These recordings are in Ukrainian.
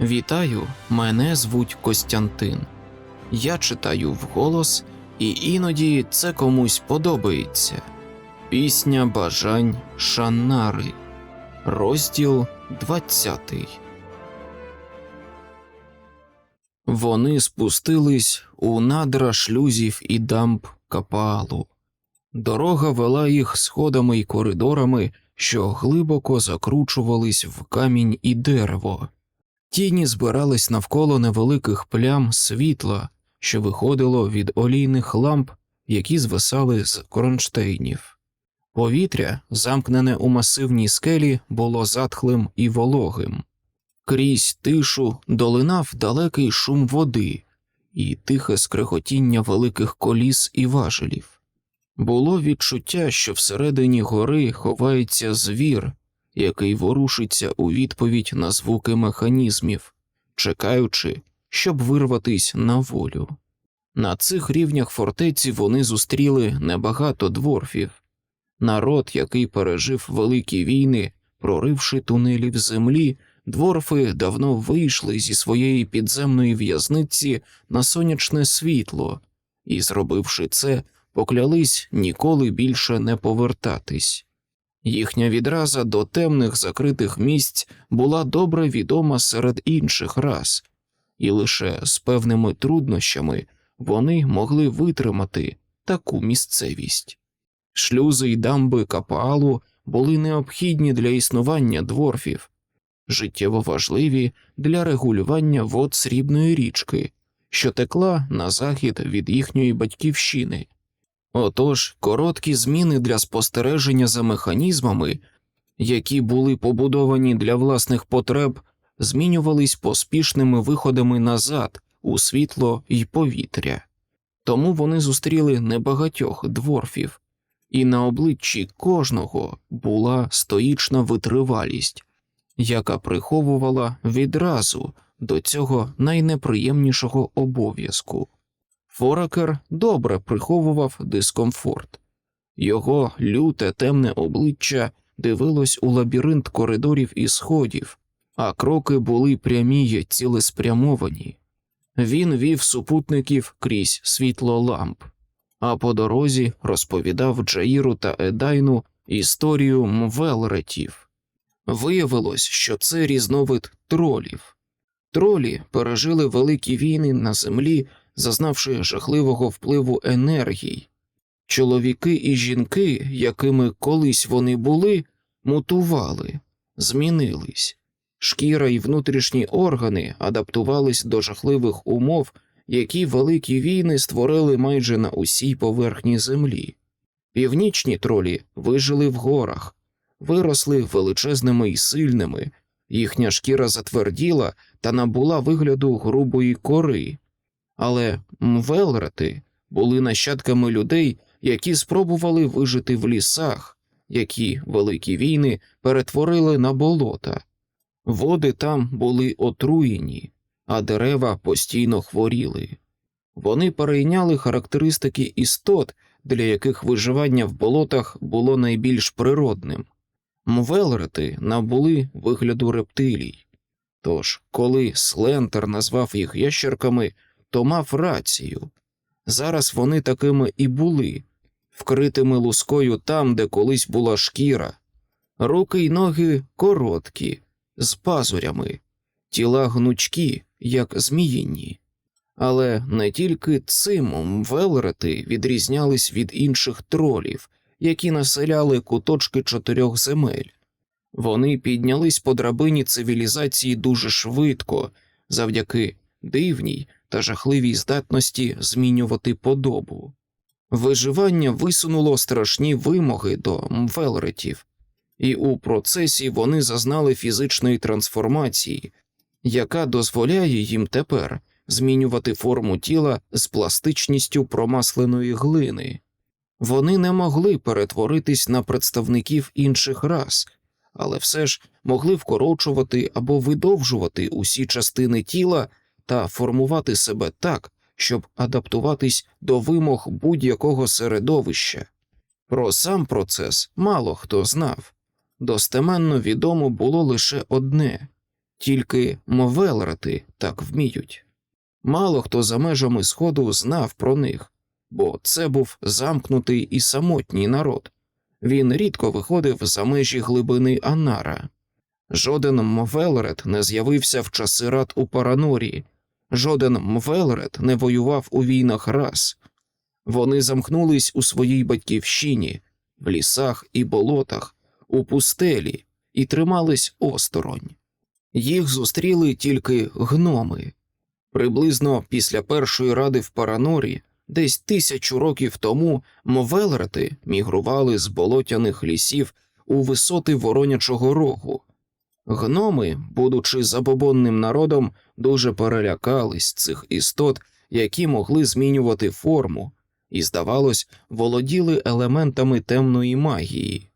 Вітаю, мене звуть Костянтин. Я читаю вголос, і іноді це комусь подобається. Пісня бажань Шаннари, розділ 20. Вони спустились у надра шлюзів і дамб Капалу. Дорога вела їх сходами й коридорами, що глибоко закручувались в камінь і дерево. Тіні збирались навколо невеликих плям світла, що виходило від олійних ламп, які звисали з кронштейнів. Повітря, замкнене у масивній скелі, було затхлим і вологим. Крізь тишу долинав далекий шум води і тихе скреготіння великих коліс і важелів. Було відчуття, що всередині гори ховається звір, який ворушиться у відповідь на звуки механізмів, чекаючи, щоб вирватись на волю. На цих рівнях фортеці вони зустріли небагато дворфів, народ, який пережив великі війни, проривши тунелі в землі, дворфи давно вийшли зі своєї підземної в'язниці на сонячне світло і, зробивши це, поклялись ніколи більше не повертатись. Їхня відраза до темних закритих місць була добре відома серед інших рас, і лише з певними труднощами вони могли витримати таку місцевість. Шлюзи й дамби Капаалу були необхідні для існування дворфів, життєво важливі для регулювання вод срібної річки, що текла на захід від їхньої батьківщини. Отож, короткі зміни для спостереження за механізмами, які були побудовані для власних потреб, змінювались поспішними виходами назад у світло й повітря. Тому вони зустріли небагатьох дворфів, і на обличчі кожного була стоїчна витривалість, яка приховувала відразу до цього найнеприємнішого обов'язку. Форакер добре приховував дискомфорт. Його люте темне обличчя дивилось у лабіринт коридорів і сходів, а кроки були прямі й цілеспрямовані. Він вів супутників крізь світло ламп, а по дорозі розповідав Джаїру та Едайну історію мвелретів. Виявилось, що це різновид тролів. Тролі пережили великі війни на землі зазнавши жахливого впливу енергій. Чоловіки і жінки, якими колись вони були, мутували, змінились, шкіра і внутрішні органи адаптувались до жахливих умов, які великі війни створили майже на усій поверхні землі. Північні тролі вижили в горах, виросли величезними і сильними, їхня шкіра затверділа та набула вигляду грубої кори але мвелрети були нащадками людей, які спробували вижити в лісах, які великі війни перетворили на болота. Води там були отруєні, а дерева постійно хворіли. Вони перейняли характеристики істот, для яких виживання в болотах було найбільш природним. Мвелрети набули вигляду рептилій. Тож, коли Слентер назвав їх ящерками, то мав рацію. Зараз вони такими і були, вкритими лускою там, де колись була шкіра, руки й ноги короткі, з пазурями, тіла гнучкі, як зміїні. Але не тільки цим велрети відрізнялись від інших тролів, які населяли куточки чотирьох земель. Вони піднялись по драбині цивілізації дуже швидко, завдяки дивній та жахливій здатності змінювати подобу. Виживання висунуло страшні вимоги до мвелретів, і у процесі вони зазнали фізичної трансформації, яка дозволяє їм тепер змінювати форму тіла з пластичністю промасленої глини. Вони не могли перетворитись на представників інших рас, але все ж могли вкорочувати або видовжувати усі частини тіла та формувати себе так, щоб адаптуватись до вимог будь-якого середовища. Про сам процес мало хто знав. Достеменно відомо було лише одне Тільки мовелрети так вміють. Мало хто за межами сходу знав про них, бо це був замкнутий і самотній народ. Він рідко виходив за межі глибини Анара. Жоден Мвелред не з'явився в часи рад у Паранорі, жоден Мвелред не воював у війнах раз. Вони замкнулись у своїй батьківщині, в лісах і болотах, у пустелі і тримались осторонь. Їх зустріли тільки гноми. Приблизно після першої ради в Паранорі, десь тисячу років тому, мовелрети мігрували з болотяних лісів у висоти воронячого рогу. Гноми, будучи забобонним народом, дуже перелякались цих істот, які могли змінювати форму, і, здавалось, володіли елементами темної магії.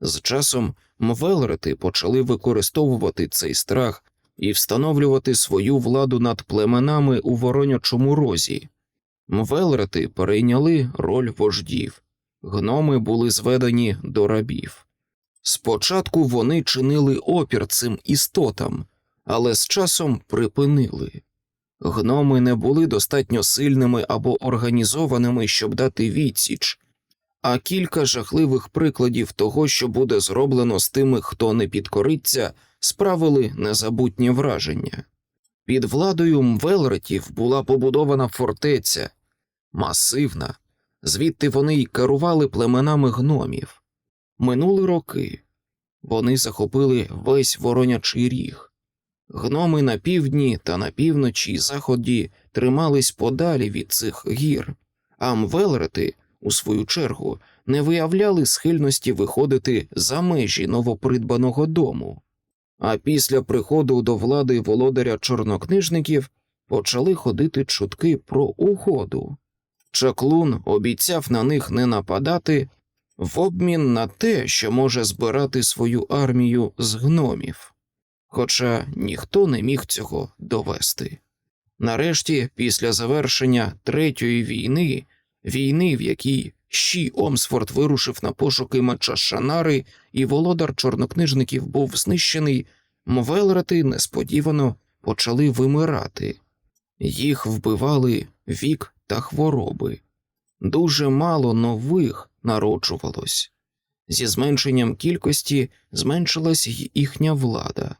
З часом мвелрети почали використовувати цей страх і встановлювати свою владу над племенами у воронячому розі. Мвелрети перейняли роль вождів, гноми були зведені до рабів. Спочатку вони чинили опір цим істотам, але з часом припинили. Гноми не були достатньо сильними або організованими, щоб дати відсіч, а кілька жахливих прикладів того, що буде зроблено з тими, хто не підкориться, справили незабутнє враження. Під владою мвелретів була побудована фортеця, масивна, звідти вони й керували племенами гномів. Минули роки. Вони захопили весь воронячий ріг. Гноми на півдні та на півночі й заході тримались подалі від цих гір, а мвелрети, у свою чергу, не виявляли схильності виходити за межі новопридбаного дому. А після приходу до влади володаря чорнокнижників почали ходити чутки про угоду. Чаклун обіцяв на них не нападати в обмін на те, що може збирати свою армію з гномів, хоча ніхто не міг цього довести. Нарешті, після завершення третьої війни, війни, в якій Щі Омсфорд вирушив на пошуки меча Шанари, і володар чорнокнижників був знищений, мвелрети несподівано почали вимирати. Їх вбивали вік та хвороби. Дуже мало нових народжувалось. Зі зменшенням кількості зменшилась їхня влада.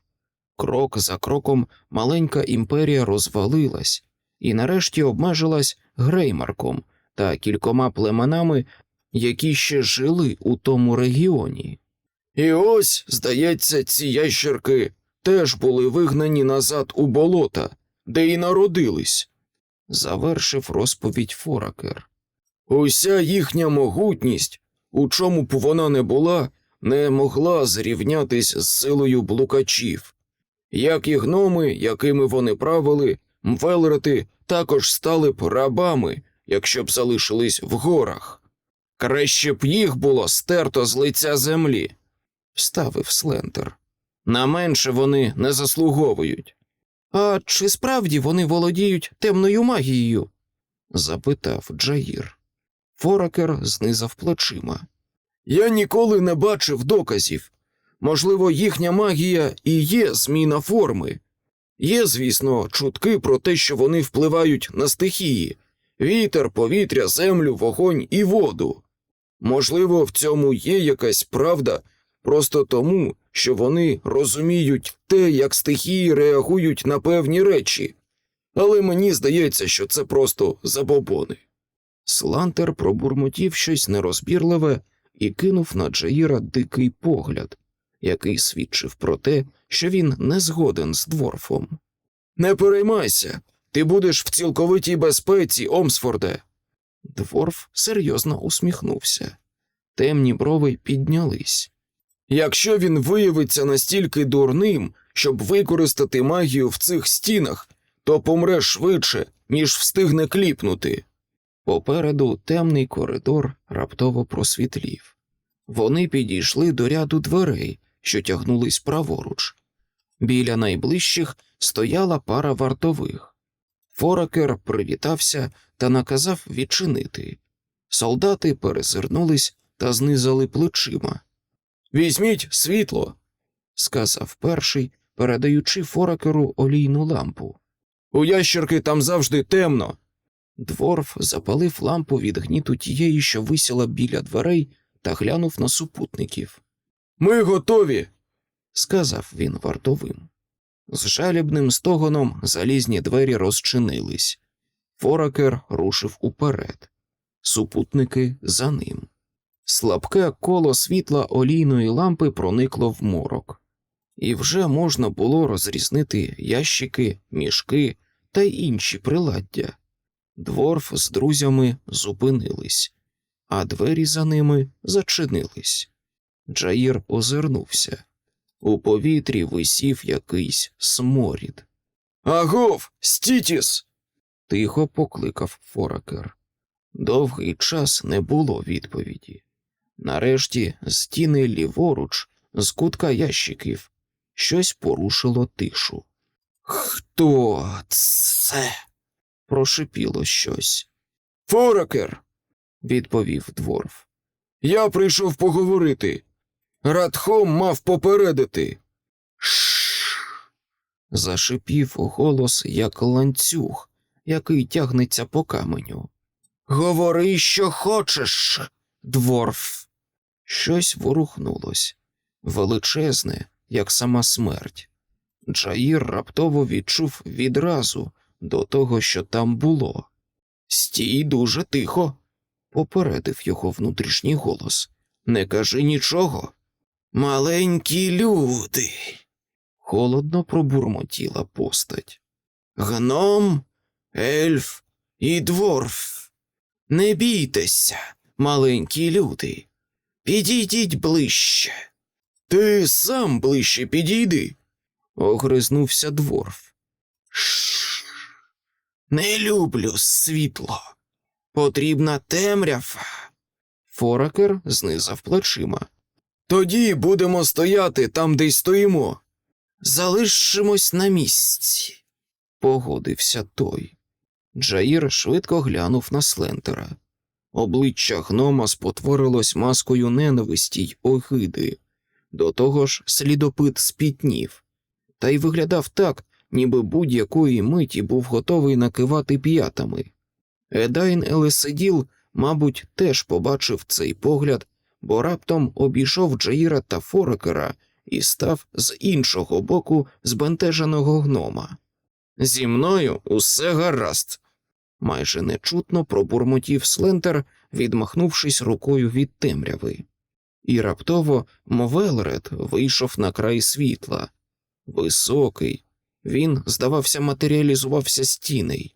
Крок за кроком маленька імперія розвалилась і нарешті обмежилась Греймарком та кількома племенами, які ще жили у тому регіоні. І ось, здається, ці ящерки теж були вигнані назад у болота, де й народились, завершив розповідь Форакер. Уся їхня могутність, у чому б вона не була, не могла зрівнятись з силою блукачів. Як і гноми, якими вони правили, мвелрети також стали б рабами, якщо б залишились в горах. Краще б їх було стерто з лиця землі, вставив Слентер. На менше вони не заслуговують. А чи справді вони володіють темною магією? запитав Джаїр. Форакер знизав плечима. Я ніколи не бачив доказів. Можливо, їхня магія і є зміна форми. Є, звісно, чутки про те, що вони впливають на стихії вітер, повітря, землю, вогонь і воду. Можливо, в цьому є якась правда, просто тому, що вони розуміють те, як стихії реагують на певні речі, але мені здається, що це просто забобони. Слантер пробурмотів щось нерозбірливе і кинув на Джаїра дикий погляд, який свідчив про те, що він не згоден з дворфом. Не переймайся, ти будеш в цілковитій безпеці, Омсфорде. Дворф серйозно усміхнувся. Темні брови піднялись. Якщо він виявиться настільки дурним, щоб використати магію в цих стінах, то помре швидше, ніж встигне кліпнути. Попереду темний коридор раптово просвітлів. Вони підійшли до ряду дверей, що тягнулись праворуч. Біля найближчих стояла пара вартових. Форакер привітався та наказав відчинити. Солдати перезирнулись та знизали плечима. Візьміть світло, сказав перший, передаючи форакеру олійну лампу. У ящерки там завжди темно. Дворф запалив лампу від гніту тієї, що висіла біля дверей, та глянув на супутників. Ми готові, сказав він вартовим. З жалібним стогоном залізні двері розчинились. Форакер рушив уперед, супутники за ним. Слабке коло світла олійної лампи проникло в морок, і вже можна було розрізнити ящики, мішки та інші приладдя. Дворф з друзями зупинились, а двері за ними зачинились. Джаїр озирнувся. У повітрі висів якийсь сморід. Агов, стітіс. тихо покликав Форакер. Довгий час не було відповіді. Нарешті стіни ліворуч, з кутка ящиків, щось порушило тишу. Хто це? Прошипіло щось. Форакер, відповів дворф. Я прийшов поговорити. Радхом мав попередити. Шш. Зашипів голос, як ланцюг, який тягнеться по каменю. Говори, що хочеш, дворф. Щось ворухнулось, величезне, як сама смерть. Джаїр раптово відчув відразу до того, що там було. Стій дуже тихо, попередив його внутрішній голос. Не кажи нічого. Маленькі люди. Холодно пробурмотіла постать. Гном, ельф і дворф. Не бійтеся, маленькі люди. Підійдіть ближче. Ти сам ближче підійди, огризнувся дворф. Шш. Не люблю світло. Потрібна темрява. Форакер знизав плечима. Тоді будемо стояти там, де й стоїмо. Залишимось на місці, погодився той. Джаїр швидко глянув на Слентера. Обличчя гнома спотворилось маскою ненависті й огиди. До того ж, слідопит спітнів, та й виглядав так, ніби будь-якої миті був готовий накивати п'ятами. Едайн Елесиділ, мабуть, теж побачив цей погляд, бо раптом обійшов Джаїра та Форекера і став з іншого боку збентеженого гнома. Зі мною усе гаразд, майже нечутно пробурмотів Слентер, відмахнувшись рукою від темряви. І раптово Мовелред вийшов на край світла. Високий, він, здавався, матеріалізувався стіней.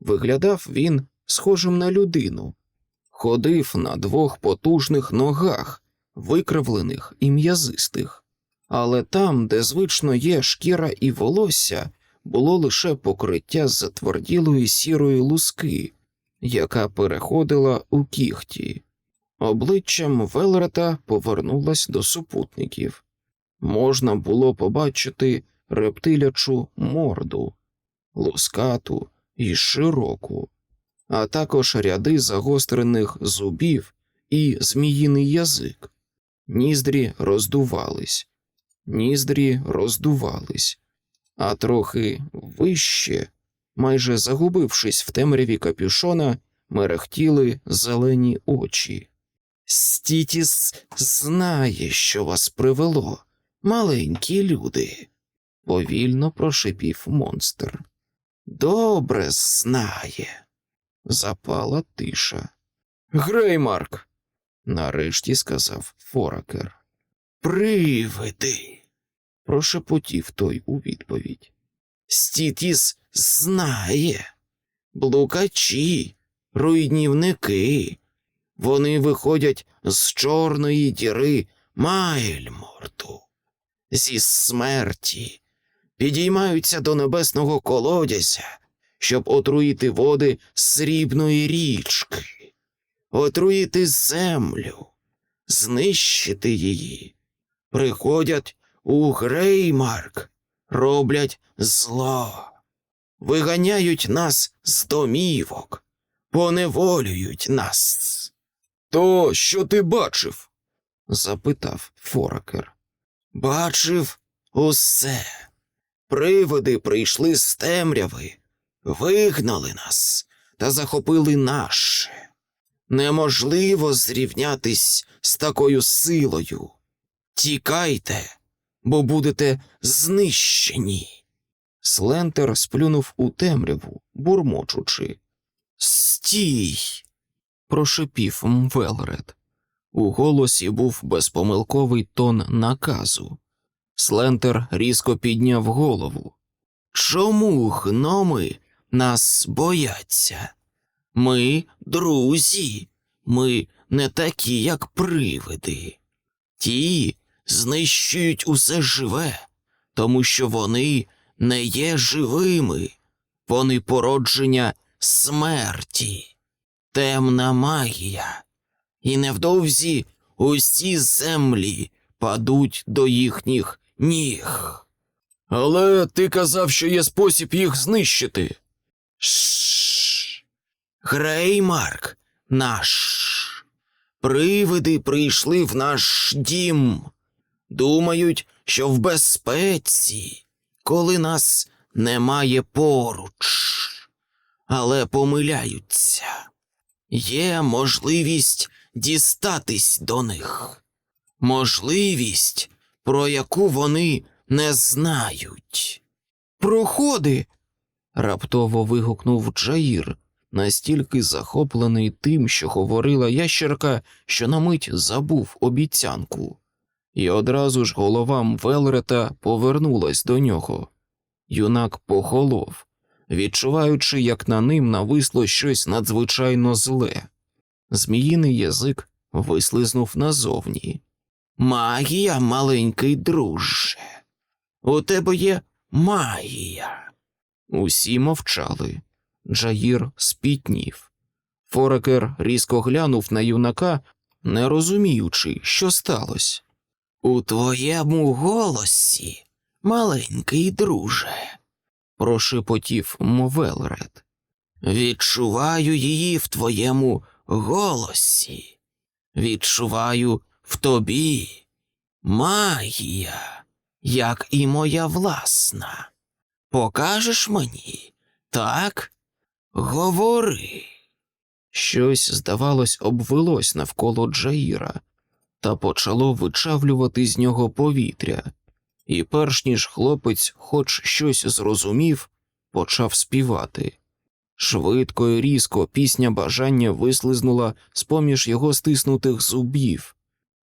Виглядав він схожим на людину, ходив на двох потужних ногах, викривлених і м'язистих, але там, де звично є шкіра і волосся, було лише покриття затверділої сірої луски, яка переходила у кіхті. Обличчям Велрета повернулась до супутників. Можна було побачити рептилячу морду, лускату і широку, а також ряди загострених зубів і зміїний язик. Ніздрі роздувались, ніздрі роздувались, а трохи вище, майже загубившись в темряві капюшона, мерехтіли зелені очі. Стітіс знає, що вас привело, маленькі люди, повільно прошипів монстр. Добре знає. Запала тиша. Греймарк, нарешті сказав Форакер. Привиди, прошепотів той у відповідь. Стітіс знає. Блукачі, руйнівники. Вони виходять з чорної діри Майльморту, зі смерті, підіймаються до небесного колодязя, щоб отруїти води срібної річки, отруїти землю, знищити її. Приходять у Греймарк, роблять зло, виганяють нас з домівок, поневолюють нас. То що ти бачив? запитав Форакер. Бачив усе, Привиди прийшли з темряви, вигнали нас та захопили наше. Неможливо зрівнятись з такою силою. Тікайте, бо будете знищені. Слентер сплюнув у темряву, бурмочучи. Стій. прошепів Мвелред. У голосі був безпомилковий тон наказу. Слентер різко підняв голову. Чому гноми нас бояться? Ми друзі, ми не такі, як привиди. Ті знищують усе живе, тому що вони не є живими, вони породження смерті, темна магія, і невдовзі усі землі падуть до їхніх ніг. Але ти казав, що є спосіб їх знищити. Шш. Греймарк наш. Привиди прийшли в наш дім. Думають, що в безпеці, коли нас немає поруч. Але помиляються. Є можливість дістатись до них. Можливість, про яку вони не знають. Проходи. раптово вигукнув Джаїр, настільки захоплений тим, що говорила ящерка, що на мить забув обіцянку. І одразу ж голова Мвелрета повернулась до нього. Юнак похолов, відчуваючи, як на ним нависло щось надзвичайно зле. Зміїний язик вислизнув назовні. Магія, маленький друже. У тебе є магія. Усі мовчали. Джаїр спітнів. Форекер різко глянув на юнака, не розуміючи, що сталося. У твоєму голосі, маленький друже, прошепотів Мовелред. Відчуваю її в твоєму голосі. Відчуваю в тобі магія, як і моя власна. Покажеш мені, так? Говори. Щось, здавалось, обвелось навколо Джаїра та почало вичавлювати з нього повітря, і перш ніж хлопець хоч щось зрозумів, почав співати. Швидко і різко пісня бажання вислизнула з поміж його стиснутих зубів,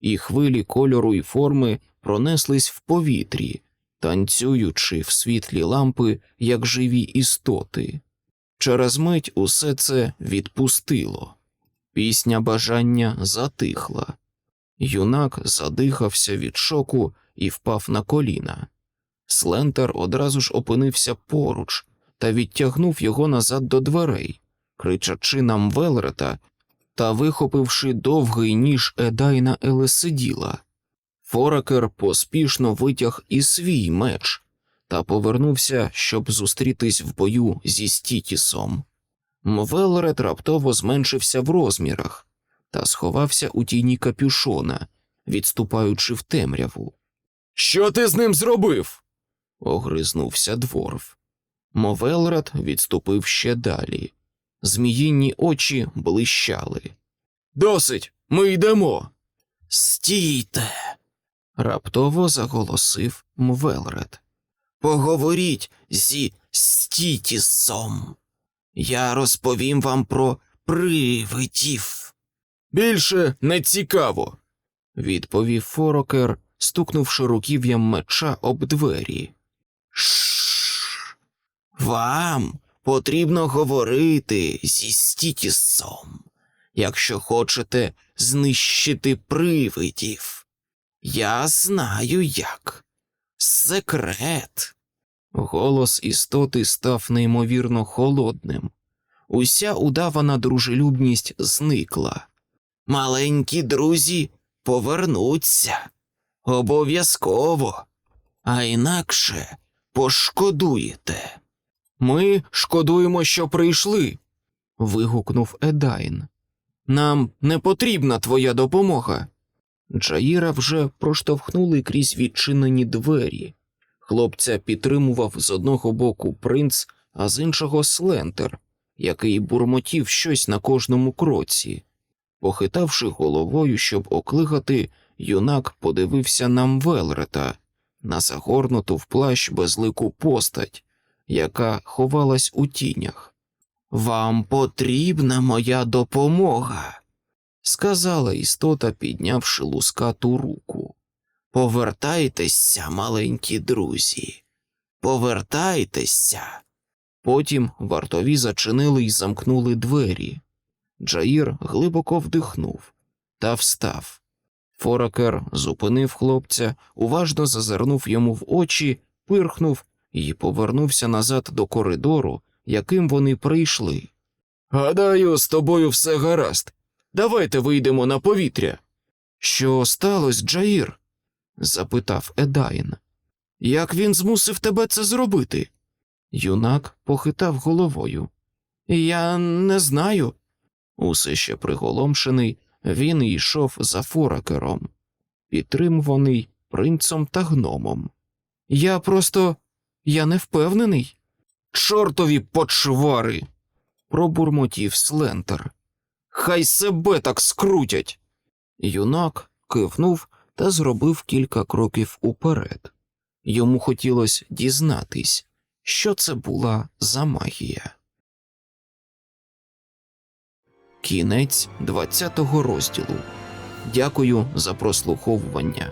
і хвилі кольору і форми пронеслись в повітрі, танцюючи в світлі лампи, як живі істоти. Через мить усе це відпустило. Пісня бажання затихла. Юнак задихався від шоку і впав на коліна. Слентер одразу ж опинився поруч та відтягнув його назад до дверей, кричачи нам Велрета та вихопивши довгий ніж Едайна Елесиділа. Форакер поспішно витяг і свій меч та повернувся, щоб зустрітись в бою зі Стітісом. Мвелред раптово зменшився в розмірах та сховався у тіні капюшона, відступаючи в темряву. Що ти з ним зробив? огризнувся дворф. Мовелрад відступив ще далі. Зміїнні очі блищали. Досить, ми йдемо. Стійте. раптово заголосив Мвелред. Поговоріть зі Стітісом. Я розповім вам про привидів. Більше не цікаво, відповів Форокер, стукнувши руків'ям меча об двері. Шш. Вам потрібно говорити зі Стітісом, якщо хочете знищити привидів. Я знаю як. Секрет. Голос істоти став неймовірно холодним. Уся удавана дружелюбність зникла. Маленькі друзі повернуться обов'язково, а інакше пошкодуєте. Ми шкодуємо, що прийшли. вигукнув Едайн. Нам не потрібна твоя допомога. Джаїра вже проштовхнули крізь відчинені двері. Хлопця підтримував з одного боку принц, а з іншого слентер, який бурмотів щось на кожному кроці. Похитавши головою, щоб окликати, юнак подивився на Мвелрета, на загорнуту в плащ безлику постать, яка ховалась у тінях. Вам потрібна моя допомога, сказала істота, піднявши лускату руку. Повертайтеся, маленькі друзі, повертайтеся. Потім вартові зачинили й замкнули двері. Джаїр глибоко вдихнув та встав. Форакер зупинив хлопця, уважно зазирнув йому в очі, пирхнув і повернувся назад до коридору, яким вони прийшли. Гадаю, з тобою все гаразд. Давайте вийдемо на повітря. Що сталося, Джаїр? запитав Едайн. Як він змусив тебе це зробити? Юнак похитав головою. Я не знаю. Усе ще приголомшений, він йшов за форакером, підтримуваний принцом та гномом. Я просто я не впевнений. Чортові почвари. пробурмотів Слентер. Хай себе так скрутять. Юнак кивнув та зробив кілька кроків уперед. Йому хотілося дізнатись, що це була за магія. Кінець 20 розділу. Дякую за прослуховування.